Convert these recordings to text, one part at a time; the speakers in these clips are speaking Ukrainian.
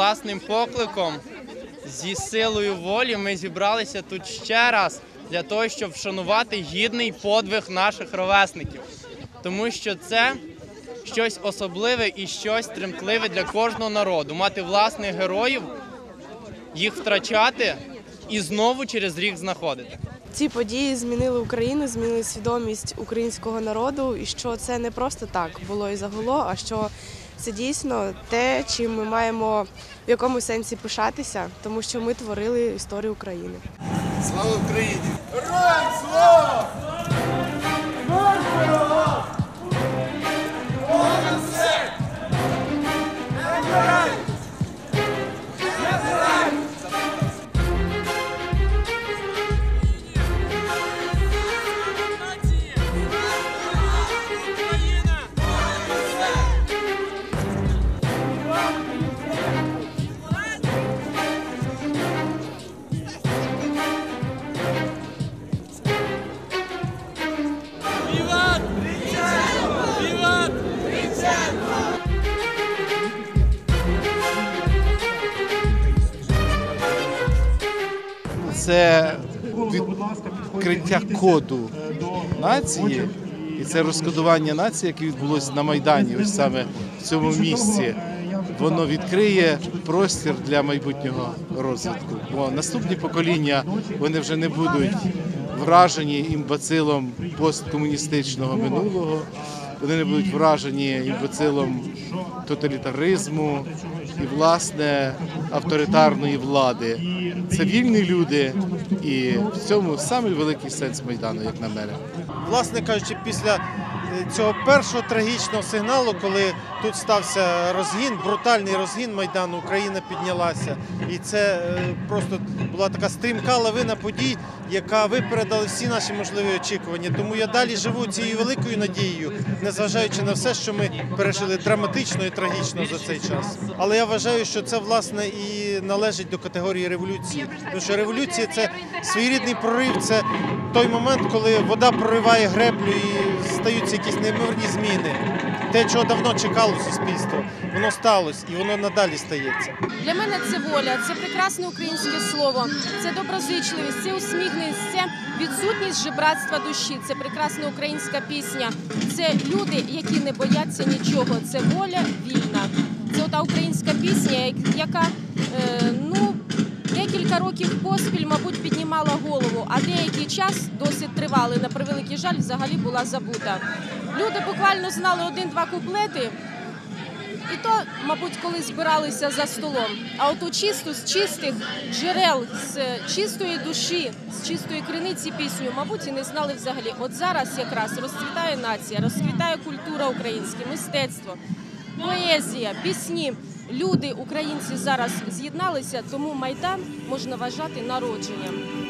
ясним покликом, зі силою волі ми зібралися тут ще раз для того, щоб вшанувати гідний подвиг наших ровесників. Тому що це щось особливе і щось тремтливе для кожного народу. Мати власних героїв, їх втрачати і знову через рік знаходити. Ці події змінили Україну, змінили свідомість українського народу, і що це не просто так було і загуло, а що це дійсно те, чим ми маємо в якому сенсі пишатися, тому що ми творили історію України. Слава Україні! Це відкриття коду нації, і це розкодування нації, яке відбулося на Майдані, ось саме в цьому місці. Воно відкриє простір для майбутнього розвитку. Бо наступні покоління вони вже не будуть вражені імбацилом посткомуністичного минулого. Вони не будуть вражені імбецилом тоталітаризму і власне авторитарної влади. Це вільні люди, і в цьому найвеликий великий сенс майдану, як на мене. власне кажучи, після цього першого трагічного сигналу, коли тут стався розгін, брутальний розгін Майдану, Україна піднялася. І це е, просто була така стрімка лавина подій, яка випередила всі наші можливі очікування. Тому я далі живу цією великою надією, незважаючи на все, що ми пережили драматично і трагічно за цей час. Але я вважаю, що це власне і належить до категорії революції. Тому що революція це своєрідний прорив, це той момент, коли вода прориває греблю і стаються якісь неймовірні зміни. Те, чого давно чекало суспільство, воно сталося і воно надалі стається. Для мене це воля, це прекрасне українське слово, це доброзичливість, це усміхненість, це відсутність жебратства душі, це прекрасна українська пісня. Це люди, які не бояться нічого. Це воля вільна. Це ота українська пісня, яка е, ну. Декілька років поспіль, мабуть, піднімала голову, а деякий час досить тривалий, на превеликий жаль, взагалі була забута. Люди буквально знали один-два куплети, і то, мабуть, коли збиралися за столом. А от у чисту з чистих джерел, з чистої душі, з чистої криниці пісню, мабуть, і не знали взагалі. От зараз якраз розцвітає нація, розцвітає культура українська, мистецтво, поезія, пісні. Люди, українці зараз з'єдналися, тому майдан можна вважати народженням.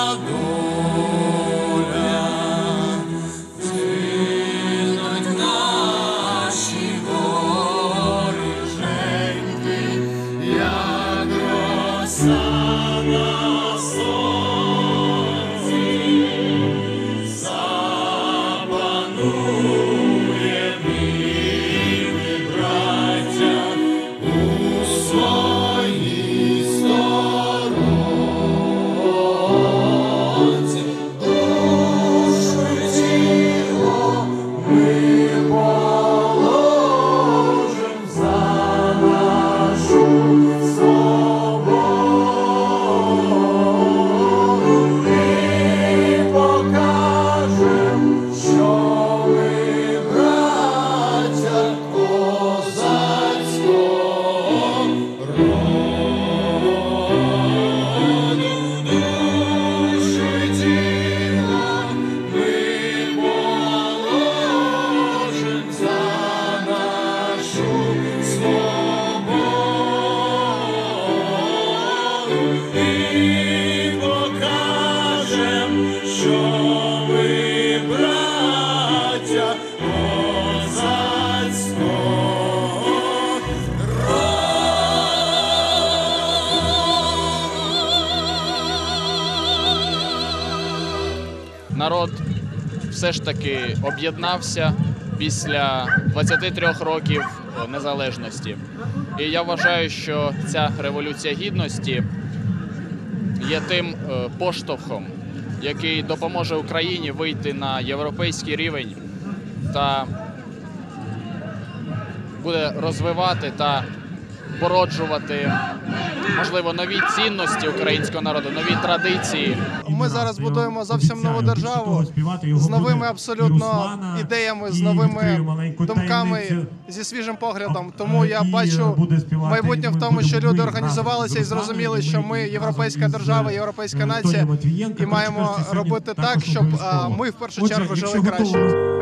народ все ж таки об'єднався після 23 років незалежності. І я вважаю, що ця революція гідності є тим е, поштовхом, який допоможе Україні вийти на європейський рівень та буде розвивати та породжувати можливо нові цінності українського народу, нові традиції. Ми зараз будуємо зовсім нову державу з новими абсолютно ідеями, з новими думками, зі свіжим поглядом. Тому я бачу майбутнє в тому, що люди організувалися і зрозуміли, що ми європейська держава, європейська нація, і маємо робити так, щоб ми в першу чергу жили краще.